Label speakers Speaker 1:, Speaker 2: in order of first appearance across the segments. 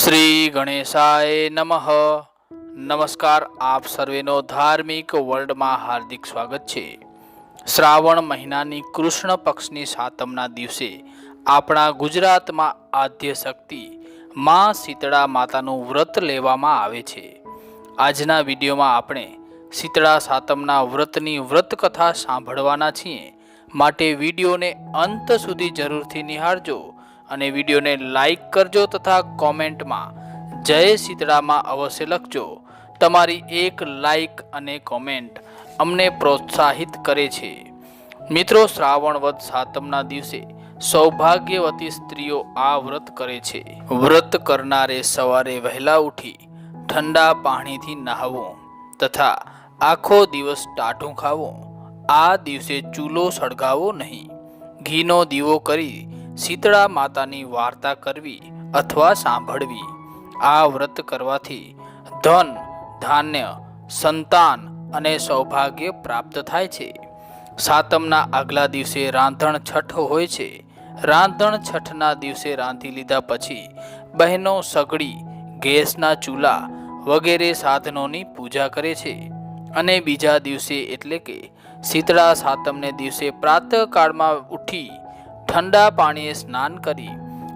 Speaker 1: શ્રી ગણેશાય નમઃ. નમસ્કાર, આપ સર્વેનો ધાર્મિક વર્લ્ડમાં હાર્દિક સ્વાગત છે. શ્રાવણ મહિનાની કૃષ્ણ પક્ષની સાતમના દિવસે આપણા ગુજરાતમાં આદ્ય શક્તિ મા શીતળા માતાનું વ્રત લેવામાં આવે છે. આજના વિડીયોમાં આપણે શીતળા સાતમના વ્રતની વ્રત કથા સાંભળવાના છીએ. માટે વિડીયોને અંત સુધી જરૂરથી નિહાળજો. અને વિડીયોને લાઈક કરજો તથા કોમેન્ટમાં જય શીતળામાં અવશ્ય લખજો. તમારી એક લાઈક અને કોમેન્ટ અમને પ્રોત્સાહિત કરે છે. મિત્રો, શ્રાવણ વધ સાતમના દિવસે સૌભાગ્યવતી સ્ત્રીઓ આ વ્રત કરે છે. વ્રત કરનારે સવારે વહેલા ઉઠી ઠંડા પાણીથી નહાવું તથા આખો દિવસ ટાઢું ખાવો. આ દિવસે ચૂલો સળગાવો નહીં. ઘીનો દીવો કરી શીતળા માતાની વાર્તા કરવી અથવા સાંભળવી. આ વ્રત કરવાથી ધન, ધાન્ય, સંતાન અને સૌભાગ્ય પ્રાપ્ત થાય છે. સાતમના આગલા દિવસે રાંધણ છઠ હોય છે. રાંધણ છઠના દિવસે રાંધી લીધા પછી બહેનો સગડી, ગેસના ચૂલા વગેરે સાધનોની પૂજા કરે છે. અને બીજા દિવસે એટલે કે શીતળા સાતમને દિવસે પ્રાતઃકાળમાં ઉઠી ઠંડા પાણીએ સ્નાન કરી,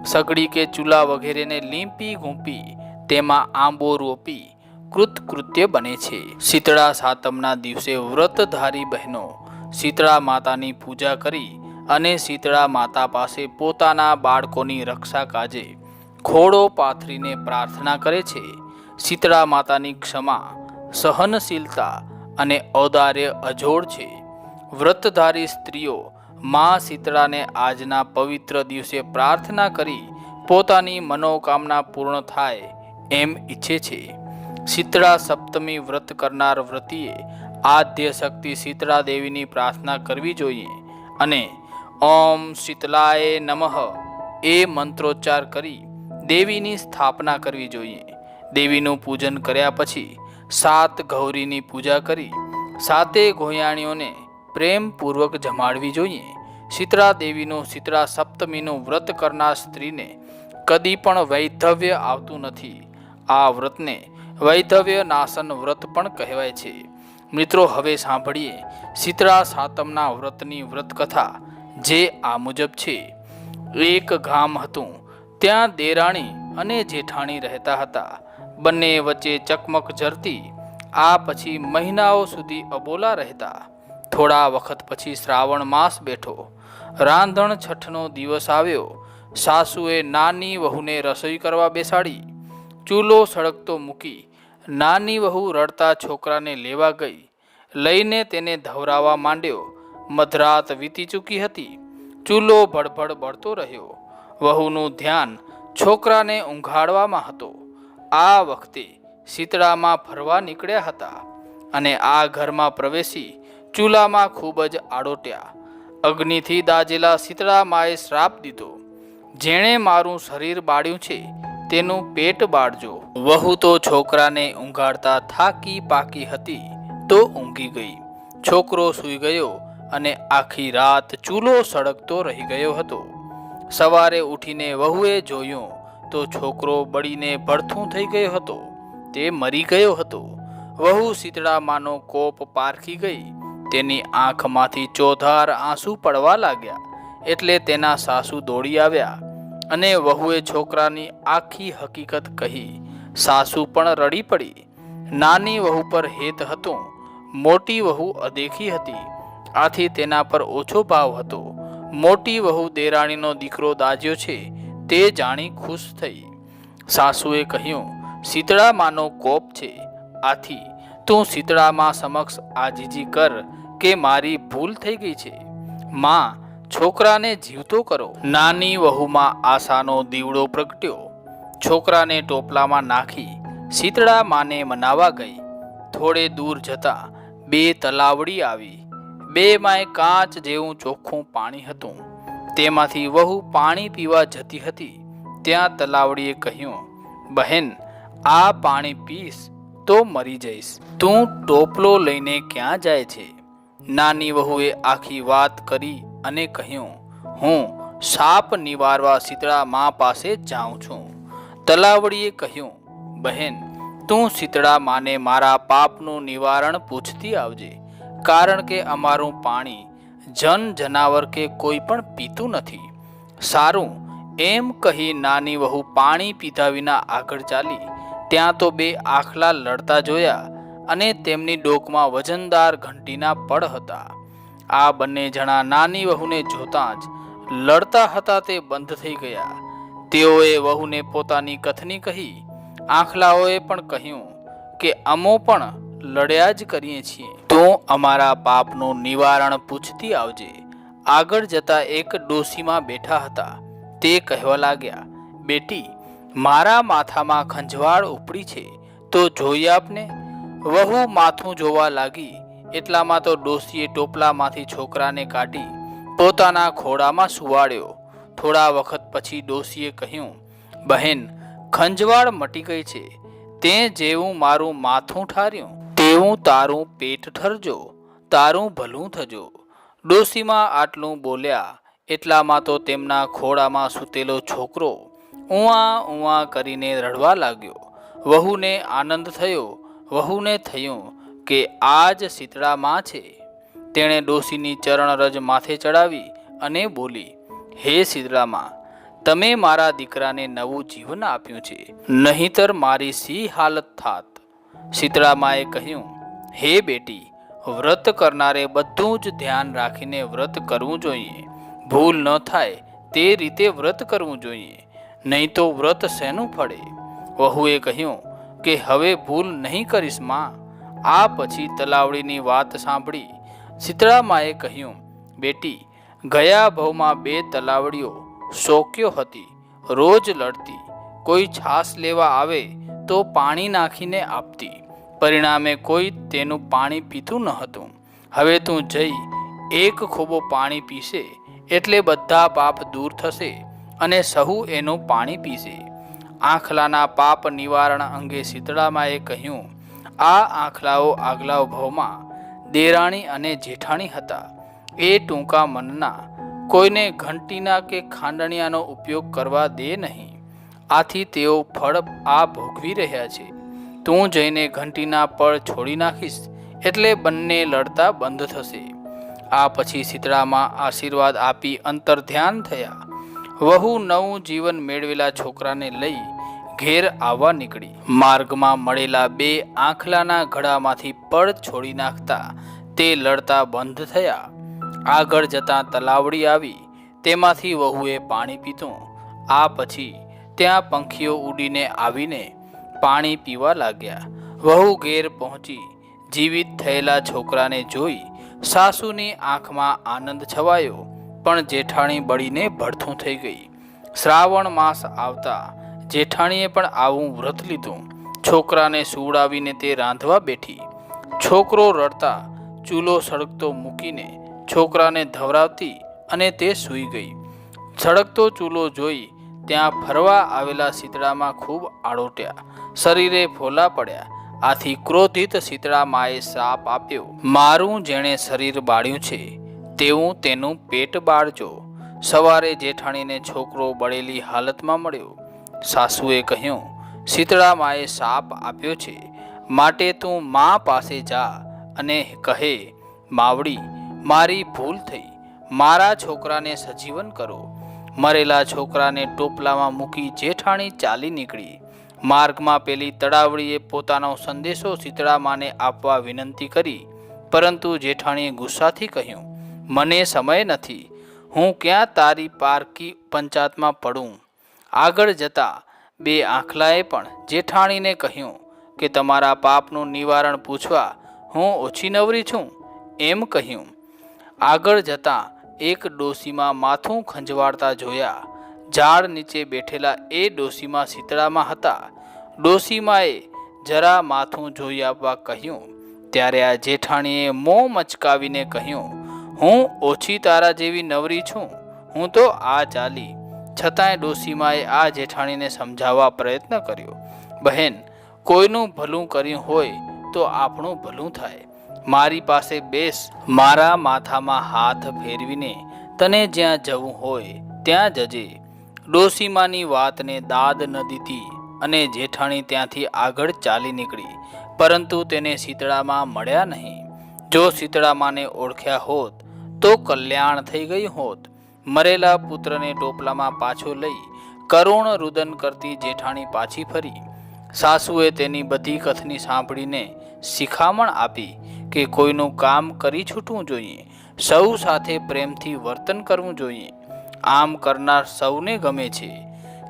Speaker 1: સગડી કે ચૂલા વગેરેને લીંપી ગૂંપી, તેમાં આંબો રોપી, કૃતકૃત્ય બને છે. શીતળા સાતમના દિવસે વ્રતધારી બહેનો શીતળા માતાની પૂજા કરી અને શીતળા માતા પાસે પોતાના બાળકોની રક્ષા કાજે ખોડો પાથરીને પ્રાર્થના કરે છે. શીતળા માતાની ક્ષમા, સહનશીલતા અને ઔદાર્ય અજોડ છે. વ્રતધારી સ્ત્રીઓ મા શીતળાને આજના પવિત્ર દિવસે પ્રાર્થના કરી પોતાની મનોકામના પૂર્ણ થાય એમ ઈચ્છે છે. શીતળા સપ્તમી વ્રત કરનાર વ્રતિએ આદ્ય શક્તિ શીતળા દેવીની પ્રાર્થના કરવી જોઈએ અને ઓમ શીતલાય નમઃ એ મંત્રોચ્ચાર કરી દેવીની સ્થાપના કરવી જોઈએ. દેવીનું પૂજન કર્યા પછી સાત ગૌરીની પૂજા કરી, સાતે ગોયાણીઓને પ્રેમપૂર્વક જમાડવી જોઈએ. શીતળા દેવીનું શીતળા સપ્તમીનું વ્રત કરનાર સ્ત્રીને કદી પણ વૈધવ્ય આવતું નથી. આ વ્રતને વૈધવ્ય નાશન વ્રત પણ કહેવાય છે. મિત્રો, હવે સાંભળીએ શીતળા સાતમના વ્રતની વ્રત કથા જે આ મુજબ છે. એક ગામ હતું. ત્યાં દેરાણી અને જેઠાણી રહેતા હતા. બંને વચ્ચે ચકમક જરતી આ પછી મહિનાઓ સુધી અબોલા રહેતા. થોડા વખત પછી શ્રાવણ માસ બેઠો. રાંધણ છઠનો દિવસ આવ્યો. સાસુએ નાની વહુને રસોઈ કરવા બેસાડી. ચૂલો સળગતો મૂકી નાની વહુ રડતા છોકરાને લેવા ગઈ. લઈને તેને ધવરાવા માંડ્યો. મધરાત વીતી ચૂકી હતી. ચૂલો ભડભડ બળતો રહ્યો. વહુનું ધ્યાન છોકરાને ઊંઘાડવામાં હતો. આ વખતે શીતળામાં ફરવા નીકળ્યા હતા અને આ ઘરમાં પ્રવેશી ચૂલામાં ખૂબ જ આડોટ્યા. અગ્નિથી દાજેલા શીતળામાએ શ્રાપ દીધો. જેણે મારું શરીર બાળ્યું છે, તેનું પેટ બાળજો. વહુ તો છોકરાને ઊંઘાડતા થાકી પાકી હતી, તો ઊંઘી ગઈ. છોકરો સૂઈ ગયો અને આખી રાત ચૂલો સળગતો રહી ગયો હતો. સવારે ઉઠીને વહુએ જોયું તો છોકરો બળીને ભડથું થઈ ગયો હતો. તે મરી ગયો હતો. વહુ શીતળામાનો કોપ પારખી ગઈ. તેની આંખમાંથી ચોધાર આંસુ પડવા લાગ્યા. એટલે તેના સાસુ દોડી આવ્યા અને વહુએ છોકરાની આખી હકીકત કહી. સાસુ પણ રડી પડી. નાની વહુ પર હેત હતો. મોટી વહુ અદેખી હતી. આથી તેના પર ઓછો ભાવ હતો. મોટી વહુ દેરાણીનો દીકરો દાજ્યો છે તે જાણી ખુશ થઈ. સાસુએ કહ્યું શીતળામાંનો કોપ છે. આથી તું શીતળામાં સમક્ષ આજીજી કર. કે મારી ભૂલ થઈ ગઈ છે. માં, છોકરાને જીવતો કરો. નાની વહુમાં આશાનો દીવડો પ્રગટ્યો. છોકરાને ટોપલામાં નાખી શીતળા માને મનાવા ગઈ. થોડે દૂર જતા બે તલાવડી આવી. બે માય કાચ જેવું ચોખ્ખું પાણી હતું. તેમાંથી વહુ પાણી પીવા જતી હતી. ત્યાં તલાવડીએ કહ્યું, બહેન, આ પાણી પીશ તો મરી જઈશ. તું ટોપલો લઈને ક્યાં જાય છે? નાની વહુએ આખી વાત કરી અને કહ્યું, હું સાપ નિવારવા શીતળા મા પાસે જાઉં છું. તલાવડીએ કહ્યું, બહેન, તું શીતળા માને મારા પાપનું નિવારણ પૂછતી આવજે, કારણ કે અમારું પાણી જન જનાવર કે કોઈ પણ પીતું નથી. સારું, એમ કહી નાની વહુ પાણી પીધા વિના આગળ ચાલી. ત્યાં તો બે આખલા લડતા જોયા અને તેમની ડોકમાં વજનદાર ઘંટીના પડ હતા. આ બંને જણા નાની વહુને જોતાં જ લડતા હતા તે બંધ થઈ ગયા. તેઓએ વહુને પોતાની કથની કહી, આંખલાઓએ પણ કહ્યું કે અમો પણ લડ્યા જ કરીએ છીએ. તો અમારા પાપનું નિવારણ પૂછતી આવજે. આગળ જતા એક ડોસીમાં બેઠા હતા. તે કહેવા લાગ્યા, બેટી, મારા માથામાં ખંજવાળ ઉપડી છે. તો જોઈ આપને. વહુ માથું જોવા લાગી. એટલામાં તો ડોસીએ ટોપલામાંથી છોકરાને કાઢી પોતાના ખોળામાં સુવાડ્યો થોડા વખત પછી ડોસીએ કહ્યું, બહેન, ખંજવાળ મટી ગઈ છે. તે જેવું મારું માથું ઠાર્યું, તેવું તારું પેટ ઠરજો, તારું ભલું થજો. ડોસીમાં આટલું બોલ્યા, એટલામાં તો તેમના ખોળામાં સૂતેલો છોકરો ઉવા ઉવા કરીને રડવા લાગ્યો. વહુને આનંદ થયો વહુને થયું કે આ જ શીતળામાં છે. તેણે ડોસીની ચરણરજ માથે ચડાવી અને બોલી, હે શીતળામાં, તમે મારા દીકરાને નવું જીવન આપ્યું છે. નહીતર મારી સી હાલત થાત? શીતળામાએ કહ્યું, હે બેટી, વ્રત કરનારે બધું જ ધ્યાન રાખીને વ્રત કરવું જોઈએ. ભૂલ ન થાય તે રીતે વ્રત કરવું જોઈએ. નહીં તો વ્રત શેનું ફળે? વહુએ કહ્યું કે હવે ભૂલ નહીં કરીશમાં? આ પછી તલાવડીની વાત સાંભળી શીતળામાએ કહ્યું, બેટી, ગયા ભવમાં બે તલાવડીઓ શોક્યો હતી, રોજ લડતી. કોઈ છાસ લેવા આવે તો પાણી નાખીને આપતી. પરિણામે કોઈ તેનું પાણી પીતું ન હતું. હવે તું જઈ, એક ખોબો પાણી પીશે, એટલે બધા પાપ દૂર થશે અને સહુ એનું પાણી પીશે. આંખલાના પાપ નિવારણ અંગે શીતળામાએ કહ્યું, આ આંખલાઓ આગલા ભવમાં દેરાણી અને જેઠાણી હતા. એ ટૂંકા મનના, કોઈને ઘંટીના કે ખાંડણિયાનો ઉપયોગ કરવા દે નહીં. આથી તેઓ ફળ આ ભોગવી રહ્યા છે. તું જઈને ઘંટીના પળ છોડી નાખીશ, એટલે બંને લડતા બંધ થશે. આ પછી શીતળામાં આશીર્વાદ આપી અંતર ધ્યાન થયા. વહુ નવું જીવન મેળવેલા છોકરાને લઈ ઘેર આવવા નીકળી. માર્ગમાં મળેલા બે આંખલાના ઘડામાંથી પડ છોડી નાખતા તે લડતા બંધ થયા. આગળ જતાં તલાવડી આવી. તેમાંથી વહુએ પાણી પીધું. આ પછી ત્યાં પંખીઓ ઉડીને આવીને પાણી પીવા લાગ્યા. વહુ ઘેર પહોંચી, જીવિત થયેલા છોકરાને જોઈ સાસુની આંખમાં આનંદ છવાયો, પણ જેઠાણી બળીને ભડથું થઈ ગઈ. શ્રાવણ માસ આવતા જેઠાણીએ પણ આવું વ્રત લીધું. છોકરાને સુવડાવીને તે રાંધવા બેઠી. છોકરો રડતા ચૂલો સળગતો મૂકીને છોકરાને ધવરાવતી અને તે સૂઈ ગઈ. સળગતો ચૂલો જોઈ ત્યાં ફરવા આવેલા શીતળામાં ખૂબ આડોટ્યા. શરીરે ફોલા પડ્યા. આથી ક્રોધિત શીતળા માએ શ્રાપ આપ્યો. મારું જેણે શરીર બાળ્યું છે, તેવું તેનું પેટ બાળજો. સવારે જેઠાણીને છોકરો બળેલી હાલતમાં મળ્યો. સાસુએ કહ્યું શીતળા માએ શાપ આપ્યો છે. માટે તું મા પાસે જા અને કહે, માવડી, મારી ભૂલ થઈ. મારા છોકરાને સજીવન કરો. મરેલા છોકરાને ટોપલામાં મૂકી જેઠાણી ચાલી નીકળી. માર્ગમાં પેલી તળાવડીએ પોતાનો સંદેશો શીતળામાને આપવા વિનંતી કરી. પરંતુ જેઠાણીએ ગુસ્સાથી કહ્યું, મને સમય નથી. હું ક્યાં તારી પારકી પંચાયતમાં પડું? આગળ જતા બે આંખલાએ પણ જેઠાણીને કહ્યું કે તમારા પાપનું નિવારણ પૂછવા હું ઓછી નવરી છું. એમ કહ્યું. આગળ જતાં એક ડોસીમાં માથું ખંજવાળતા જોયા. ઝાડ નીચે બેઠેલા એ ડોસીમાં શીતળામાં હતા. ડોસીમાએ જરા માથું જોઈ આપવા કહ્યું. ત્યારે આ જેઠાણીએ મોં મચકાવીને કહ્યું, હું ઓછી તારા જેવી નવરી છું. હું તો આ ચાલી છતાંય ડોસીમાએ આ જેઠાણીને સમજાવવા પ્રયત્ન કર્યો, બહેન, કોઈનું ભલું કર્યું હોય તો આપણું ભલું થાય. મારી પાસે બેસ, મારા માથામાં હાથ ફેરવીને તને જ્યાં જવું હોય ત્યાં જજે. ડોસીમાની વાતને દાદ ન દીધી અને જેઠાણી ત્યાંથી આગળ ચાલી નીકળી, પરંતુ તેને શીતળામાં મળ્યા નહીં. જો શીતળામાને ઓળખ્યા હોત તો કલ્યાણ થઈ ગયું હોત. મરેલા પુત્રને ટોપલામાં પાછો લઈ કરુણ રુદન કરતી જેઠાણી પાછી ફરી. સાસુએ તેની બધી કથની સાંભળીને શિખામણ આપી કે કોઈનું કામ કરી છૂટવું જોઈએ, સૌ સાથે પ્રેમથી વર્તન કરવું જોઈએ. આમ કરનાર સૌને ગમે છે.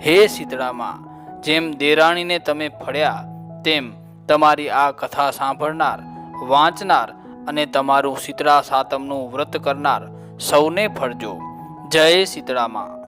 Speaker 1: હે શીતળામાં, જેમ દેરાણીને તમે ફળ્યા, તેમ તમારી આ કથા સાંભળનાર, વાંચનાર અને તમારું શીતળા સાતમનું વ્રત કરનાર સૌને ફળજો. જય શીતળામાં